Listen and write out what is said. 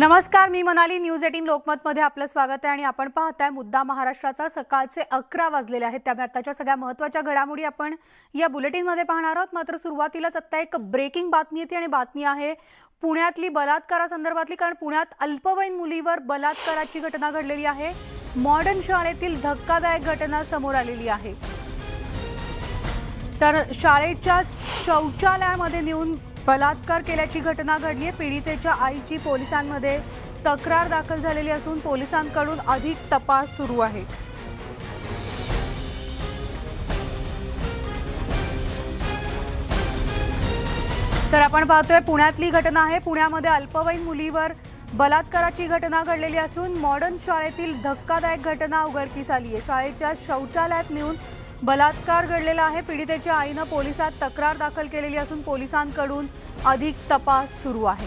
नमस्कार मी Manali news eighteen लोकमतमध्ये आपलं स्वागत आहे आणि आपण पाहताय मुद्दा महाराष्ट्राचा सकाळचे अकरा वाजलेले आहेत. त्यामुळे आताच्या सगळ्या महत्त्वाच्या घडामोडी आपण या बुलेटिनमध्ये पाहणार आहोत. मात्र सुरुवातीलाच आत्ता एक ब्रेकिंग बातमी येते आणि बातमी आहे पुण्यातली बलात्कारासंदर्भातली कारण पुण्यात अल्पवयीन मुलीवर बलात्काराची घटना घडलेली आहे. मॉडर्न शाळेतील धक्कादायक घटना समोर आलेली आहे. तर शाळेच्या शौचालयामध्ये नेऊन बलात्कार केल्याची घटना घडली पीडितेच्या आईची पोलिसांमध्ये तक्रार दाखल झालेली असून पोलिसांकडून अधिक तपास सुरू आहे. तर आपण पाहतोय पुण्यातली घटना आहे. पुण्यामध्ये अल्पवयीन मुलीवर बलात्काराची घटना घडलेली असून मॉडर्न शाळेतील धक्कादायक घटना उघडकीस आली आहे. शाळेच्या शौचालयात नेऊन बलात्कार घडलेला आहे. पीडितेच्या आईनं पोलिसात तक्रार दाखल केलेली असून पोलिसांकडून अधिक तपास सुरू आहे.